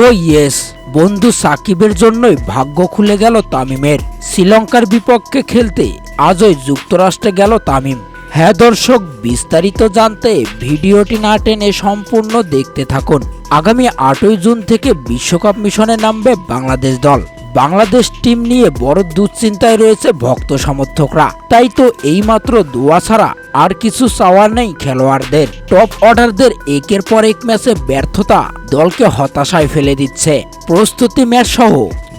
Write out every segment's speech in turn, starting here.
ও yes, বন্ধু সাকিবের জন্যই ভাগ্য খুলে গেল তামিমের। শ্রীলঙ্কার বিপক্ষে খেলতে আজই যুক্তরাষ্ট্রে গেল তামিম। হ্যাঁ দর্শক, বিস্তারিত জানতে ভিডিওটি না টেনে সম্পূর্ণ দেখতে থাকুন। আগামী আটই জুন থেকে বিশ্বকাপ মিশনে নামবে বাংলাদেশ দল। বাংলাদেশ টিম নিয়ে বড় দুশ্চিন্তায় রয়েছে ভক্ত সমর্থকরা। তাই তো এইমাত্র দোয়া ছাড়া আর কিছু চাওয়ার নেই খেলোয়াড়দের। টপ অর্ডারদের একের পর এক ম্যাচে ব্যর্থতা দলকে হতাশায় ফেলে দিচ্ছে। প্রস্তুতি ম্যাচ সহ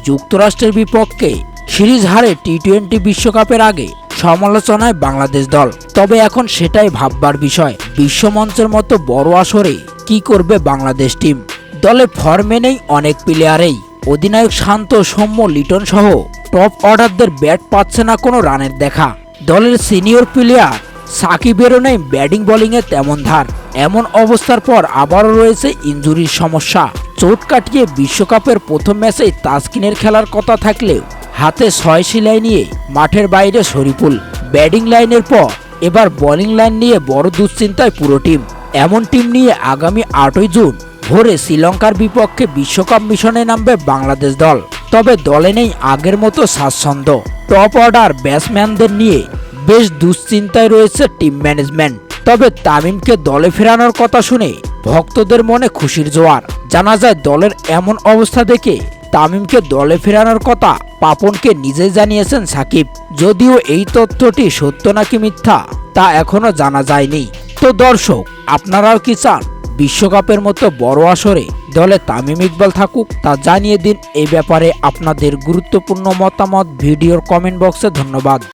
যুক্তরাষ্ট্রের বিপক্ষে সিরিজ হারে টি টোয়েন্টি বিশ্বকাপের আগে সমালোচনায় বাংলাদেশ দল। তবে এখন সেটাই ভাববার বিষয় বিশ্বমঞ্চের মতো বড় আসরে কি করবে বাংলাদেশ টিম? দলে ফর্মে নেই অনেক প্লেয়ারেই অধিনায়ক শান্ত, সৌম্য, লিটন সহ টপ অর্ডারদের ব্যাট পাচ্ছে না কোনো রানের দেখা। দলের সিনিয়র প্লেয়ার সাকিবেরও নেই ব্যাটিং বোলিংয়ে তেমন ধার। এমন অবস্থার পর আবারও রয়েছে ইঞ্জুরির সমস্যা। চোট কাটিয়ে বিশ্বকাপের প্রথম ম্যাচেই তাসকিনের খেলার কথা থাকলেও হাতে ছয় সিলাই নিয়ে মাঠের বাইরে শরীফুল ব্যাটিং লাইনের পর এবার বোলিং লাইন নিয়ে বড় দুশ্চিন্তায় পুরো টিম এমন টিম নিয়ে আগামী আটই জুন ভোরে শ্রীলঙ্কার বিপক্ষে বিশ্বকাপ মিশনে নামবে বাংলাদেশ দল। তবে দলে নেই আগের মতো স্বাচ্ছন্দ্য। টপ অর্ডার ব্যাটসম্যানদের নিয়ে বেশ দুশ্চিন্তায় রয়েছে টিম ম্যানেজমেন্ট। তবে তামিমকে দলে ফেরানোর কথা শুনে ভক্তদের মনে খুশির জোয়ার। জানা যায় দলের এমন অবস্থা দেখে তামিমকে দলে ফেরানোর কথা পাপনকে নিজেই জানিয়েছেন সাকিব। যদিও এই তথ্যটি সত্য নাকি মিথ্যা, তা এখনও জানা যায়নি। তো দর্শক, আপনারাও কি চান? বিশ্বকাপের মতো বড় আসরে দলে তামিম ইকবাল থাকুক তা জানিয়ে দিন এই ব্যাপারে আপনাদের গুরুত্বপূর্ণ মতামত। ভিডিওর কমেন্ট বক্সে ধন্যবাদ।